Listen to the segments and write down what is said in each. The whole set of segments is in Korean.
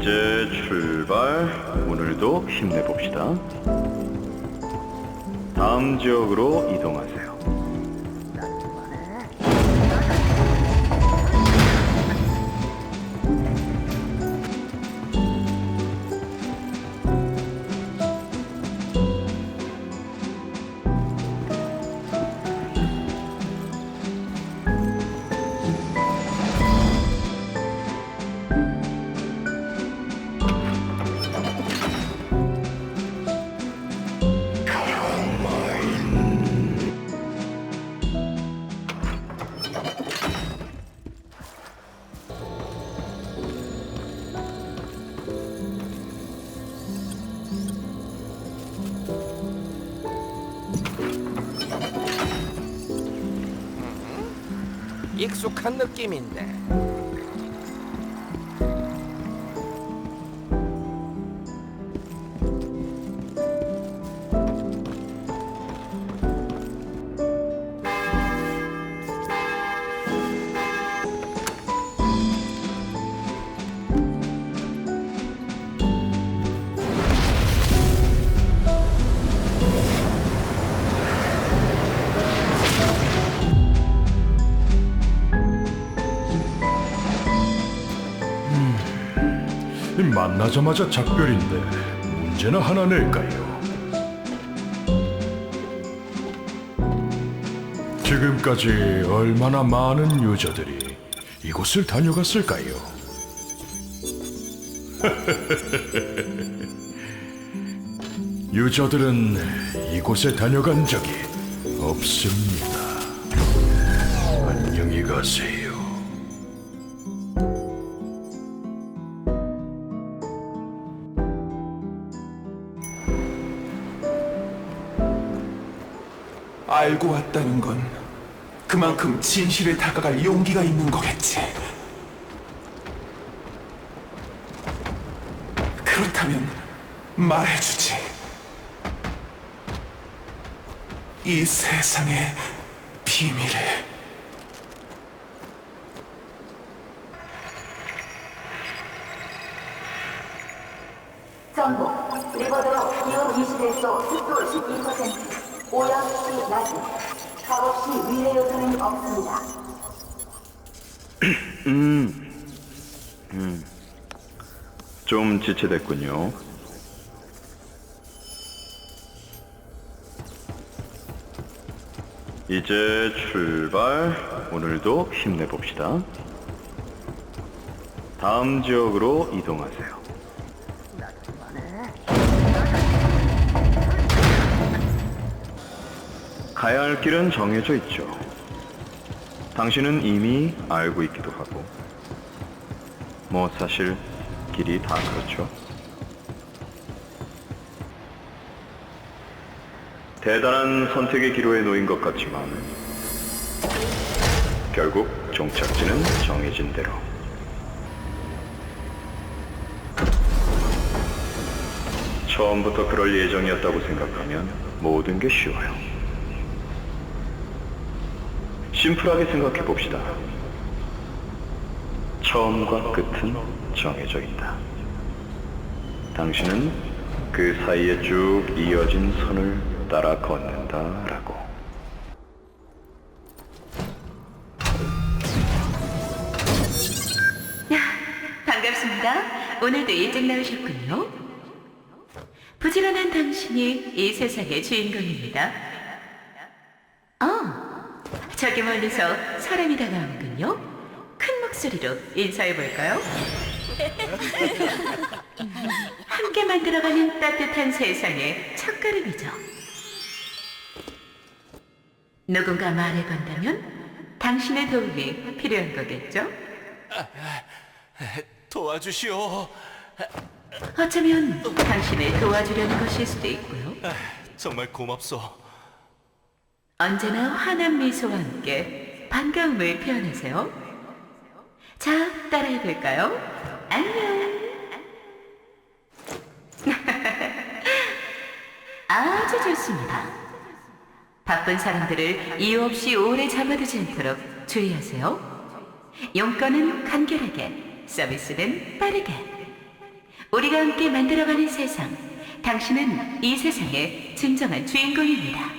이제 출발. 오늘도 힘내봅시다. 다음 지역으로 이동하세요. 익숙한 느낌인데 만나자마자 작별인데 문제는 하나 낼까요? 지금까지 얼마나 많은 유저들이 이곳을 다녀갔을까요? 유저들은 이곳에 다녀간 적이 없습니다. 안녕히 가세요. 알고 왔다는 건 그만큼 진실에 다가갈 용기가 있는 거겠지. 그렇다면 말해주지. 이 세상의 비밀을. 전북 리버드로 기온 20에서 습도 12% 오염시 낮은 작업시 위해 요소는 없습니다. 좀 지체됐군요. 이제 출발. 오늘도 힘내봅시다. 다음 지역으로 이동하세요. 가야 할 길은 정해져 있죠. 당신은 이미 알고 있기도 하고, 뭐 사실 길이 다 그렇죠. 대단한 선택의 기로에 놓인 것 같지만 결국 종착지는 정해진 대로. 처음부터 그럴 예정이었다고 생각하면 모든 게 쉬워요. 심플하게 생각해 봅시다. 처음과 끝은 정해져 있다. 당신은 그 사이에 쭉 이어진 선을 따라 걷는다라고. 반갑습니다. 오늘도 일찍 나오셨군요. 부지런한 당신이 이 세상의 주인공입니다. 아, 저기 멀리서 사람이 다가오는군요. 큰 목소리로 인사해 볼까요? 함께 만들어가는 따뜻한 세상의 첫걸음이죠. 누군가 말해건다면 당신의 도움이 필요한 거겠죠? 도와주시오. 어쩌면 당신을 도와주려는 것일 수도 있고요. 정말 고맙소. 언제나 환한 미소와 함께 반가움을 표현하세요. 자, 따라해 볼까요? 안녕. 아주 좋습니다. 바쁜 사람들을 이유 없이 오래 잡아두지 않도록 주의하세요. 용건은 간결하게, 서비스는 빠르게. 우리가 함께 만들어가는 세상. 당신은 이 세상의 진정한 주인공입니다.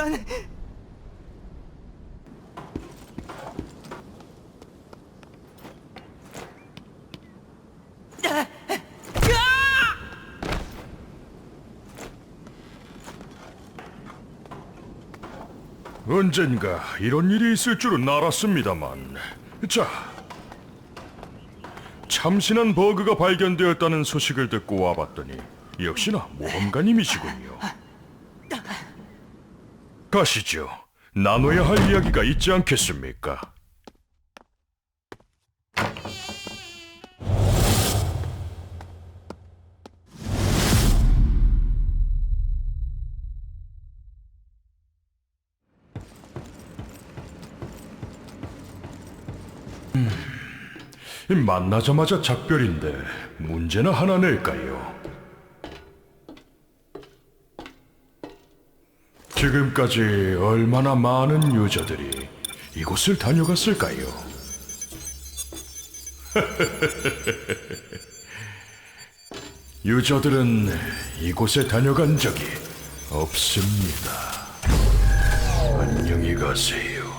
이런 언젠가 이런 일이 있을 줄은 알았습니다만. 자, 참신한 버그가 발견되었다는 소식을 듣고 와봤더니 역시나 모험가님이시군요. 가시죠. 나눠야 할 이야기가 있지 않겠습니까? 만나자마자 작별인데 문제는 하나 낼까요? 지금까지 얼마나 많은 유저들이 이곳을 다녀갔을까요? 유저들은 이곳에 다녀간 적이 없습니다. 안녕히 가세요.